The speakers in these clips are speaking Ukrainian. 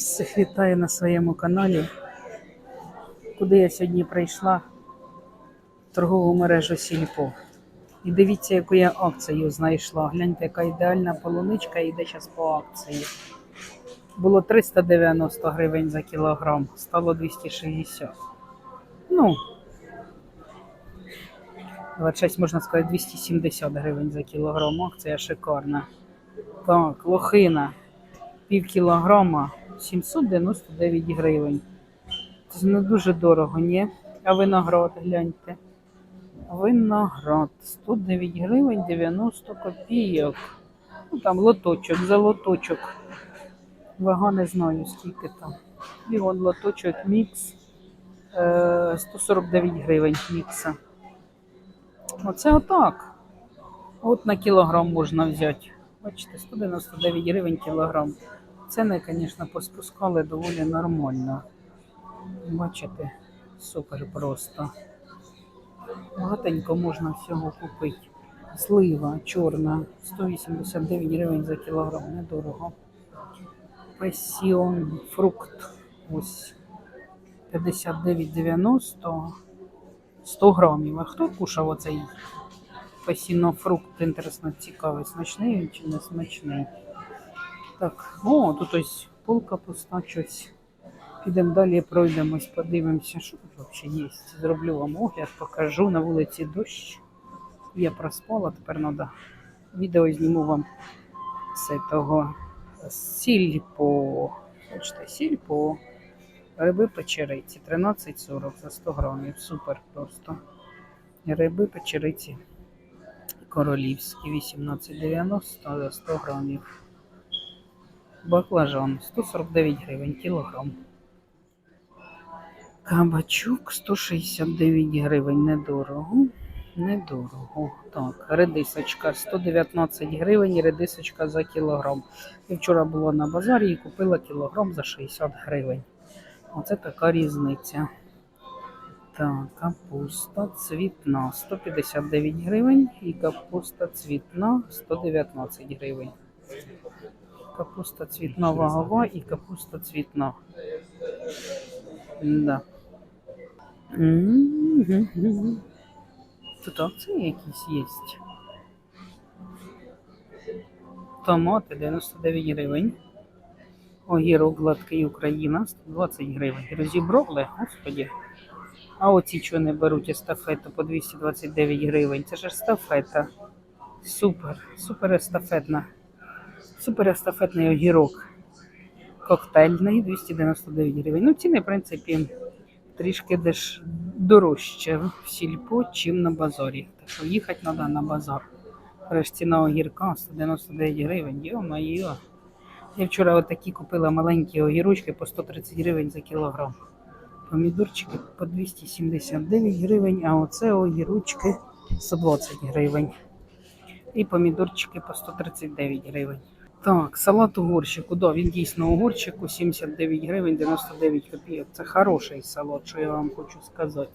Всіх вітаю на своєму каналі. Куди я сьогодні прийшла? Торгову мережу Сільпо. І дивіться, яку я акцію знайшла. Гляньте, яка ідеальна полуничка йде зараз по акції. Було 390 гривень за кілограм, стало 260. Ну, 26, можна сказати, 270 гривень за кілограм. Акція шикарна. Так, лохина пів кілограма 799 гривень. Це не дуже дорого, ні? А виноград, гляньте. Виноград 109 гривень 90 копійок. Ну там лоточок, за лоточок. Вага не знаю скільки там. І вон лоточок мікс. Е, 149 гривень мікса. Оце отак. От на кілограм можна взяти. Бачите, 199 гривень кілограм. Ціни, звісно, поспускали доволі нормально. Бачите, супер просто. Багатенько можна всього купити. Слива чорна, 189 гривень за кілограм, недорого. Пасіон, фрукт, ось 59,90, 100 грамів. А хто кушав оцей пасінофрукт? Інтересно, цікавий, смачний він чи не смачний? Так, о, тут ось полка пуста щось. Підемо далі, пройдемось, подивимося, що тут взагалі є. Зроблю вам огляд, покажу на вулиці дощ. Я проспала, тепер треба відео зніму вам з того сільпо. Бачите, сільпо. Риби печериці 13,40 за 100 грамів. Супер просто. Риби печериці королівські 18,90 за 100 грамів. Баклажан 149 гривень кілограм. Кабачок 169 гривень. Недорого. Недорого. Так, редисочка 119 гривень, редисочка за кілограм. Я вчора була на базарі і купила кілограм за 60 гривень. Оце така різниця. Так, капуста цвітна 159 гривень і капуста цвітна 119 гривень. Капуста цвітна вагова і капуста цвітна. Да. Тут акції якісь є. Томати 99 гривень. Огірок гладкий Україна 120 гривень. Розібрали, господі. А оці чого не беруть естафету по 229 гривень. Це ж естафета. Супер, супер естафетна. Супер естафетний огірок. Коктейльний 299 гривень. Ну, ціни, в принципі, трішки деш дорожче в сільпо, чим на базарі. Так що їхати треба на базар. Решті ціна огірка 199 гривень. Йо-майо. Я вчора отакі купила маленькі огірочки по 130 гривень за кілограм. Помідорчики по 279 гривень, а оце огірочки 120 гривень. І помідорчики по 139 гривень. Так, салат у горщику. Да, він дійсно у горщику 79 гривень 99 копійок. Це хороший салат, що я вам хочу сказати.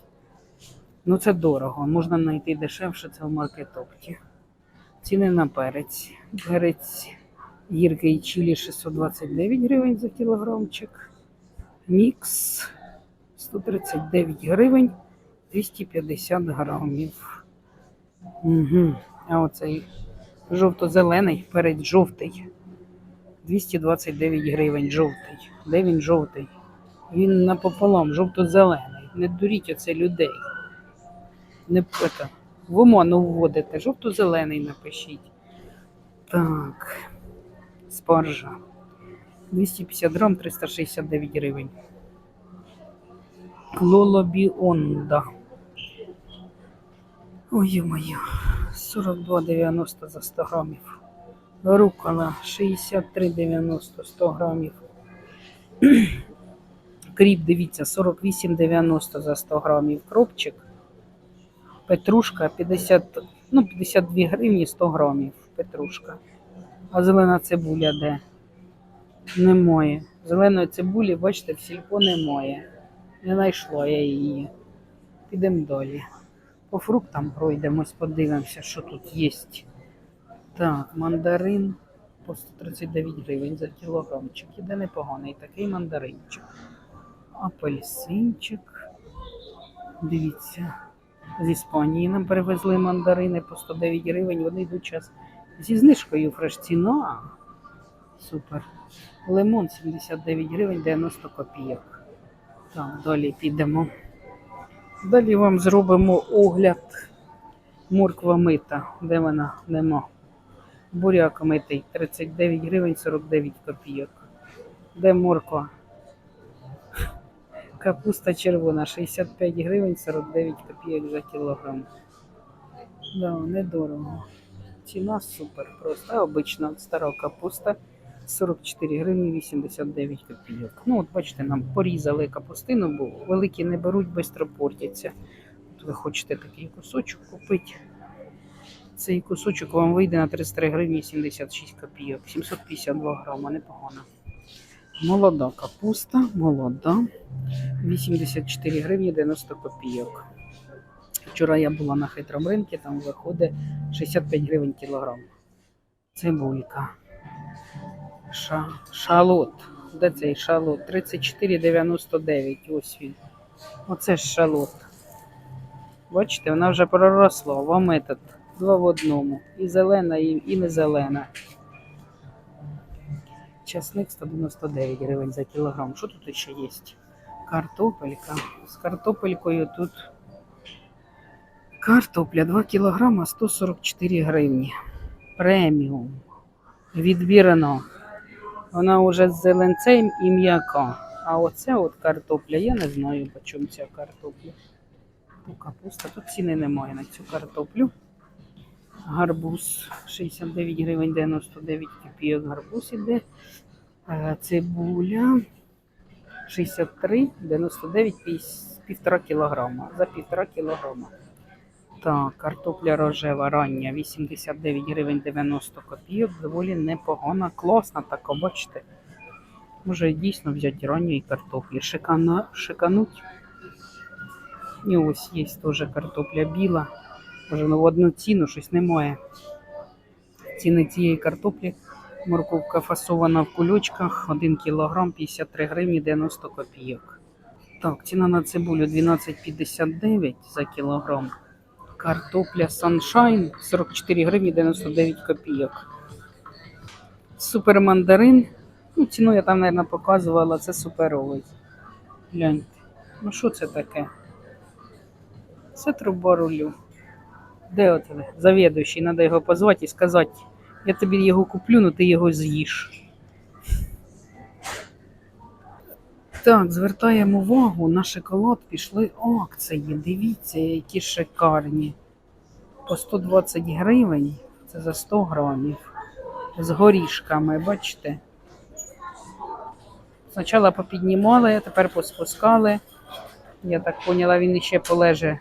Ну це дорого. Можна знайти дешевше, це в маркетопті. Ціни на перець. Перець гіркий чилі 629 гривень за кілограмчик. Мікс 139 гривень 250 грамів. Угу. А оцей жовто-зелений, перець жовтий. 229 гривень жовтий. Де він жовтий? Він напополам, жовто-зелений. Не дуріть оце людей. Не это, в оману вводите. Жовто-зелений напишіть. Так. Спаржа. 250 грам, 369 гривень. Лолобіонда. Ой, моє 42,90 за 100 грамів. Рукола 63,90 100 грамів. Кріп, дивіться, 48,90 за 100 грамів. Кропчик. Петрушка 50, ну, 52 гривні 100 грамів. Петрушка. А зелена цибуля де? Немає. Зеленої цибулі, бачите, в сільпо немає. Не знайшла я її. Підемо далі. По фруктам пройдемось, подивимося, що тут є. Так, мандарин по 139 гривень за кілограмчик. Іде непоганий такий мандаринчик. Апельсинчик. Дивіться. З Іспанії нам привезли мандарини по 109 гривень. Вони йдуть зараз зі знижкою фреш ціна. Супер. Лимон 79 гривень 90 копійок. Так, далі підемо. Далі вам зробимо огляд морква мита. Де вона? Нема. Буряк митий 39 гривень 49 копійок. Де морква? Капуста червона 65 гривень 49 копійок за кілограм. Да, недорого. Ціна супер просто. Обична стара капуста 44 гривні 89 копійок. Ну, от бачите, нам порізали капустину, бо великі не беруть, швидко портяться. От ви хочете такий кусочок купити. Цей кусочок вам вийде на 33 гривні 76 копійок. 752 грама, непогано. Молода капуста, молода. 84 гривні 90 копійок. Вчора я була на хитрому ринку, там виходить 65 гривень кілограм. Цибулька. Ша, шалот. Де цей шалот? 34,99. Ось він. Оце ж шалот. Бачите, вона вже проросла. Вам этот два в одному. І зелена, і, і не зелена. Часник 199 гривень за кілограм. Що тут ще є? Картопелька. З картопелькою тут картопля 2 кілограма 144 гривні. Преміум. Відбірно. Вона вже з зеленцем і м'яка. А оце от картопля, я не знаю, по чому ця картопля. Ну, капуста, тут ціни немає на цю картоплю. Гарбуз 69 гривень 99 копійок гарбуз іде. Цибуля 63, 99, піс- півтора кілограма. За півтора кілограма. Так, картопля рожева рання 89 гривень 90 копійок. Доволі непогана, класна така, бачите. Може дійсно взяти ранньої картоплі. Шикана, шикануть. І ось є теж картопля біла. Може, ну в одну ціну щось немає. Ціни цієї картоплі. Морковка фасована в кульочках 1 кг 53 гривні 90 копійок. Так, ціна на цибулю 12,59 за кілограм. Картопля Sunshine 44 гривні 99 копійок. Супермандарин. Ну, ціну я там, мабуть, показувала, це суперовий. Гляньте. Ну що це таке? Це труба рулю. Де от завідуючий? Треба його позвати і сказати, я тобі його куплю, але ти його з'їш. Так, звертаємо увагу, на шоколад пішли акції. Дивіться, які шикарні. По 120 гривень, це за 100 грамів. З горішками, бачите? Спочатку попіднімали, тепер поспускали. Я так поняла, він іще полеже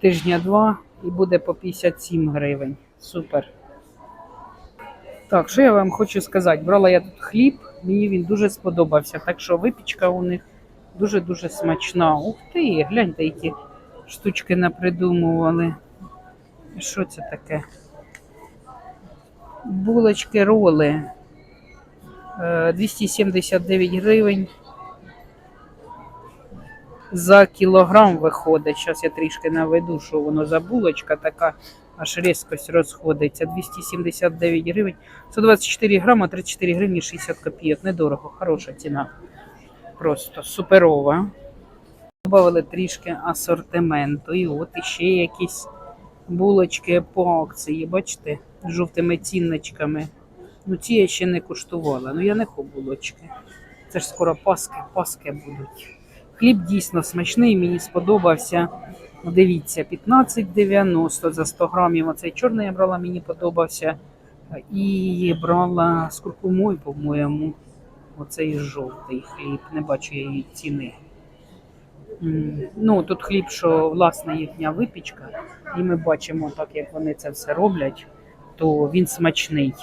тижня два і буде по 57 гривень. Супер. Так, що я вам хочу сказати? Брала я тут хліб, мені він дуже сподобався. Так що випічка у них дуже-дуже смачна. Ух ти, гляньте, які штучки напридумували. Що це таке? Булочки роли. Е, 279 гривень. За кілограм виходить. Зараз я трішки наведу, що воно за булочка така, аж різкость розходиться. 279 гривень. 124 грама, 34 гривні 60 копійок. Недорого, хороша ціна. Просто суперова. Добавили трішки асортименту. І от іще якісь булочки по акції. Бачите, з жовтими цінничками. Ну, ці я ще не куштувала. Ну я не хочу булочки. Це ж скоро паски, паски будуть. Хліб дійсно смачний, мені сподобався. Ну, Дивіться, 15,90 за 100 грамів. Оцей чорний я брала, мені подобався. І брала з куркумою, по-моєму. Оцей жовтий хліб. Не бачу я її ціни. Ну, тут хліб, що власне їхня випічка, і ми бачимо, так як вони це все роблять, то він смачний.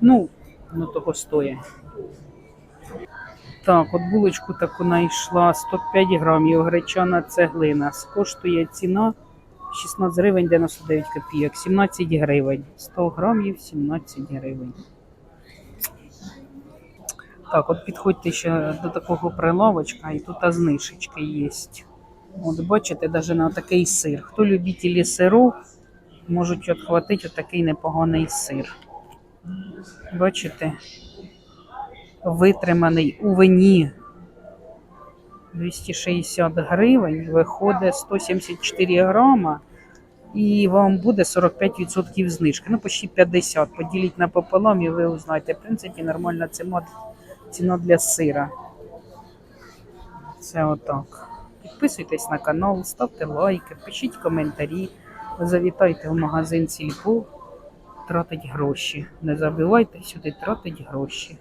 Ну, воно того стоїть. Так, от булочку таку знайшла 105 грамів, гречана цеглина. Коштує ціна 16 гривень 99 копійок, 17 гривень. 100 грамів 17 гривень. Так, от підходьте ще до такого прилавочка, і тут знижечки є. От бачите, навіть на такий сир. Хто любителі сиру, можуть відхватити отакий непоганий сир. Бачите? Витриманий у вині 260 гривень, виходить 174 грама, і вам буде 45% знижки. Ну, почти 50. Поділіть напополам, і ви узнаєте. В принципі, нормальна ціна, для сира. Це отак. Підписуйтесь на канал, ставте лайки, пишіть коментарі, завітайте в магазин Сільпо, тратить гроші. Не забивайте сюди тратить гроші.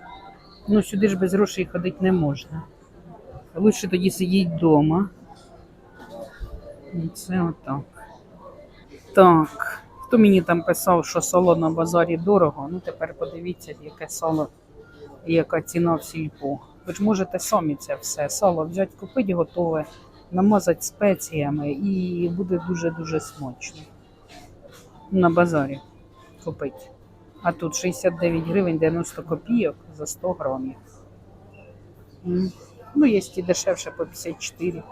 Ну, сюди ж без грошей ходити не можна. Лучше тоді сидіть вдома. І це отак. Так. Хто мені там писав, що сало на базарі дорого? Ну тепер подивіться, яке сало і яка ціна в сільпо. Ви ж можете самі це все. Сало взяти, купити готове, намазати спеціями і буде дуже-дуже смачно. На базарі купити. А тут 69 гривень 90 копійок за 100 грамів. Ну, є і дешевше по 54.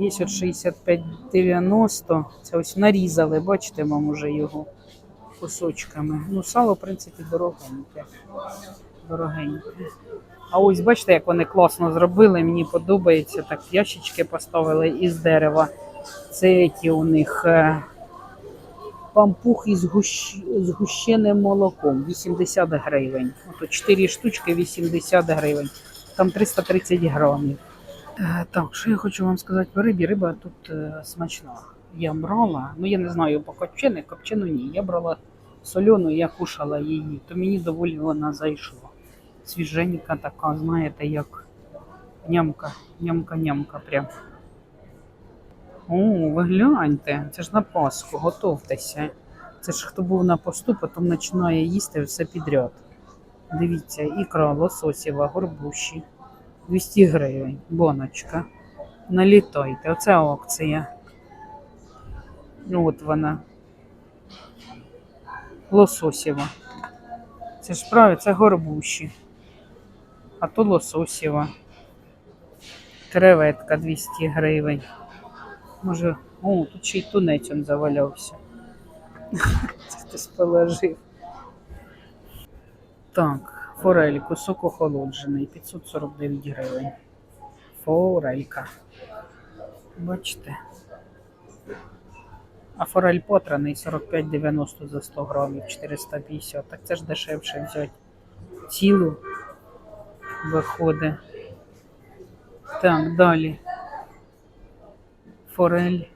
Є от 65,90. Це ось нарізали, бачите, вам уже його кусочками. Ну, сало, в принципі, дорогеньке. Дорогеньке. А ось бачите, як вони класно зробили. Мені подобається. Так, ящички поставили із дерева. Це ті у них е, пампух із гущ... згущеним молоком. 80 гривень. Ото 4 штучки 80 гривень. Там 330 грамів. Е, Так, що я хочу вам сказати по рибі. Риба тут е, смачна. Я брала, ну я не знаю, по копчене, копчену ні. Я брала солену, я кушала її, то мені доволі вона зайшла. Свіженька така, знаєте, як нямка, нямка-нямка прям. О, ви гляньте, це ж на Пасху, готовтеся. Це ж хто був на посту, потім починає їсти все підряд. Дивіться, ікра лососєва, горбуші. 200 гривень, боночка. Налітайте, оце акція. От вона. Лососєва. Це ж правильно, це горбуші. А то лососєва. Креветка 200 гривень. Може, о, тут ще й тунець он завалявся. Це хтось положив. Так, форель, кусок охолоджений, 549 гривень. Форелька. Бачите. А форель потраний 45,90 за 100 грамів, 450. Так це ж дешевше взяти. Цілу виходить. Так, далі. Форель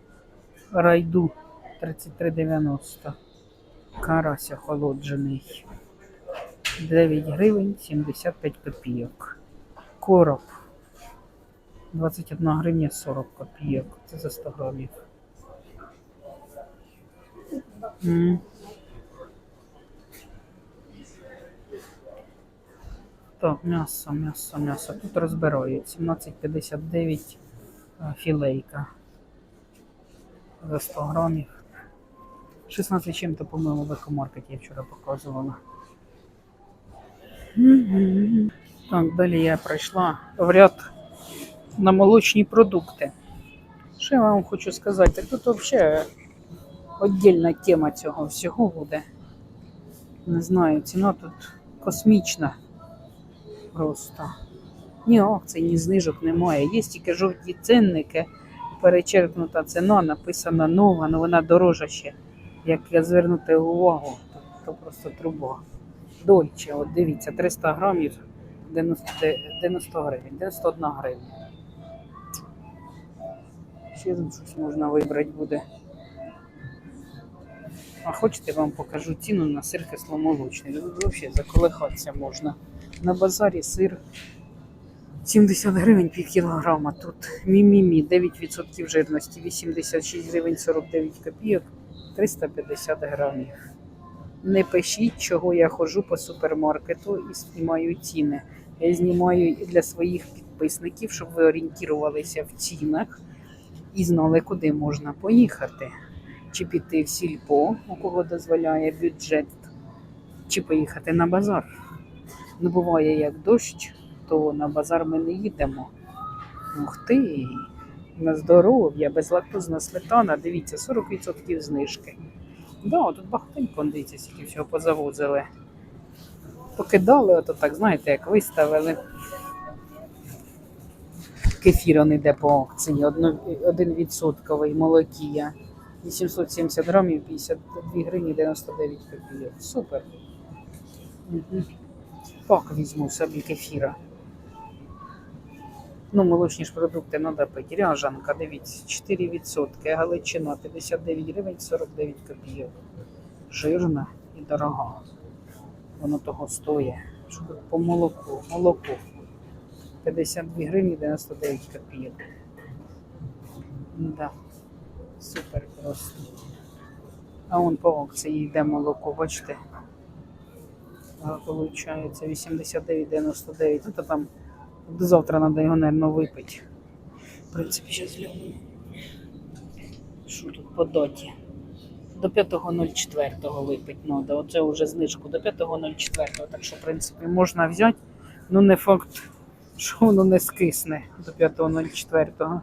райду 33,90. Карась охолоджений. 9 гривень 75 копійок. Короб 21 гривня 40 копійок. Це за 100 грамів. М. Так, м'ясо, м'ясо, м'ясо. Тут розбирають. 17,59 е, філейка. За 100 грамів. 16 чим-то, по-моєму, в екомаркеті я вчора показувала. Так, далі я пройшла в ряд на молочні продукти. Що я вам хочу сказати? Тут взагалі віддільна тема цього всього буде. Не знаю, ціна тут космічна. Просто. Ні акцій, ні знижок немає. Є тільки жовті цінники, перечеркнута ціна, написана нова, але вона дорожча ще. Як я звернути увагу, то, то просто труба. Дольче, от дивіться, 300 грамів 90, 90 гривень, 91 гривня. Ще щось можна вибрати буде. А хочете, вам покажу ціну на сир кисломолочний. Тут взагалі заколихатися можна. На базарі сир 70 гривень пів кілограма. Тут мі-мі-мі, 9% жирності, 86 гривень 49 копійок, 350 грамів. Не пишіть, чого я ходжу по супермаркету і знімаю ціни. Я знімаю для своїх підписників, щоб ви орієнтувалися в цінах і знали, куди можна поїхати. Чи піти в сільпо, у кого дозволяє бюджет, чи поїхати на базар. Ну, буває як дощ, то на базар ми не їдемо. Ух ти! На здоров'я, безлактозна сметана, дивіться, 40% знижки. Да, тут багатенько, дивіться, скільки всього позавозили. Покидали, ото так, знаєте, як виставили. Кефір он іде по акції, 1% молокія. 870 грамів, 52 гривні 99 копійок. Супер. Угу. Пак візьму собі кефіра. Ну, молочні ж продукти треба пити. Ряжанка, дивіться, 4%. Галичина 59 гривень 49 копійок. Жирна і дорога. Воно того стоїть. Що по молоку? Молоко. 52 гривні 99 копійок. Да. Супер просто. А вон по акції йде молоко, бачите? Получається 89,99. Ну, то там до завтра треба його, мабуть, випити. В принципі, зараз гляну. Що тут по доті? До 5.04 випити треба. Оце вже знижку до 5.04. Так що, в принципі, можна взяти. Ну, не факт, що воно не скисне до 5.04.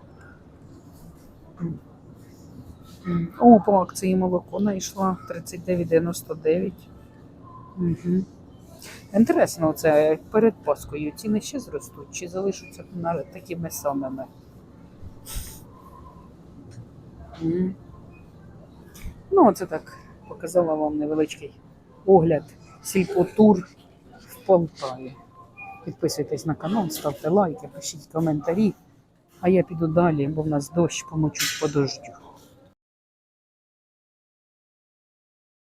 М. О, по акції молоко знайшла 39,99. Угу. Інтересно, це перед Паскою ціни ще зростуть чи залишаться такими самими? Ну, оце так показала вам невеличкий огляд сільпотур в Полтаві. Підписуйтесь на канал, ставте лайки, пишіть коментарі. А я піду далі, бо в нас дощ помочуть по дождю.